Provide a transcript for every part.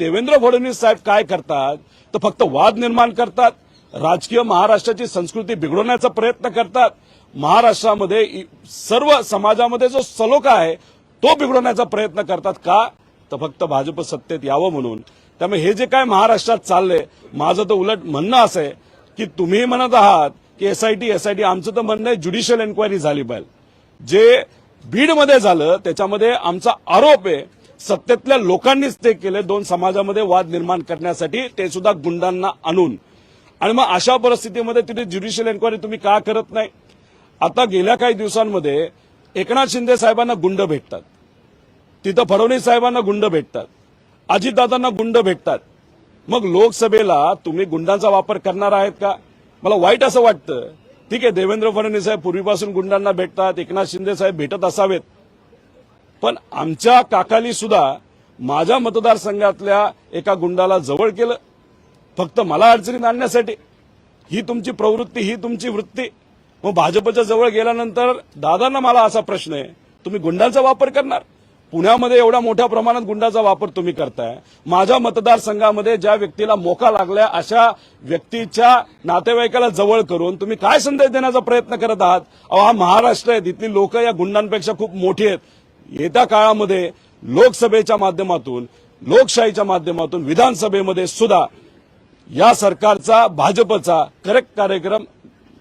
देवेंद्र फडणवीस साहेब काय करतात? तर फक्त वाद निर्माण करतात. राजकीय महाराष्ट्राची संस्कृती बिघडवण्याचा प्रयत्न करतात. महाराष्ट्रामध्ये सर्व समाजामध्ये जो सलोखा आहे तो बिघडवण्याचा प्रयत्न करतात का? तर फक्त भाजप सत्तेत यावं म्हणून. त्यामुळे हे जे काय महाराष्ट्रात चाललंय माझं तर उलट म्हणणं असं आहे की तुम्ही म्हणत आहात की एसआयटी एसआयटी आमचं तर म्हणणं आहे ज्युडिशियल एन्क्वायरी झाली पाहिजे. जे बीडमध्ये झालं त्याच्यामध्ये आमचा आरोप आहे सत्तेतल्या लोकांनीच ते केले दोन समाजामध्ये वाद निर्माण करण्यासाठी ते सुद्धा गुंडांना आणून. आणि मग अशा परिस्थितीमध्ये तिथे ज्युडिशियल एन्क्वायरी तुम्ही का करत नाही? आता गेल्या काही दिवसांमध्ये एकनाथ शिंदे साहेबांना गुंड भेटतात. तिथं फडणवीस साहेबांना गुंड भेटतात. अजितदादांना गुंड भेटतात. मग लोकसभेला तुम्ही गुंडांचा वापर करणार आहेत का? मला वाईट असं वाटतं. ठीक आहे देवेंद्र फडणवीस साहेब पूर्वीपासून गुंडांना भेटतात एकनाथ शिंदे साहेब भेटत असावेत. पण आमच्या काकाली सुद्धा माझ्या मतदारसंघातल्या एका गुंडाला जवळ केलं. फक्त मला अडचणीत आणण्यासाठी. ही तुमची प्रवृत्ती ही तुमची वृत्ती. मग भाजपच्या जवळ गेल्यानंतर दादांना मला असा प्रश्न आहे तुम्ही गुंडांचा वापर करणार? पुण्यामध्ये एवढ्या मोठ्या प्रमाणात गुंडाचा वापर तुम्ही करताय. माझ्या मतदारसंघामध्ये ज्या व्यक्तीला मोका लागलाय अशा व्यक्तीच्या नातेवाईकाला जवळ करून तुम्ही काय संदेश देण्याचा प्रयत्न करत आहात? अहो हा महाराष्ट्र आहे तिथली लोक या गुंडांपेक्षा खूप मोठी आहेत. येत्या काळामध्ये लोकसभेच्या माध्यमातून लोकशाहीच्या माध्यमातून विधानसभेमध्ये सुद्धा या सरकारचा भाजपचा करेक्ट कार्यक्रम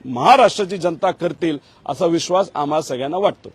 महाराष्ट्राची जनता करतील असा विश्वास आम्हाला सगळ्यांना वाटतो.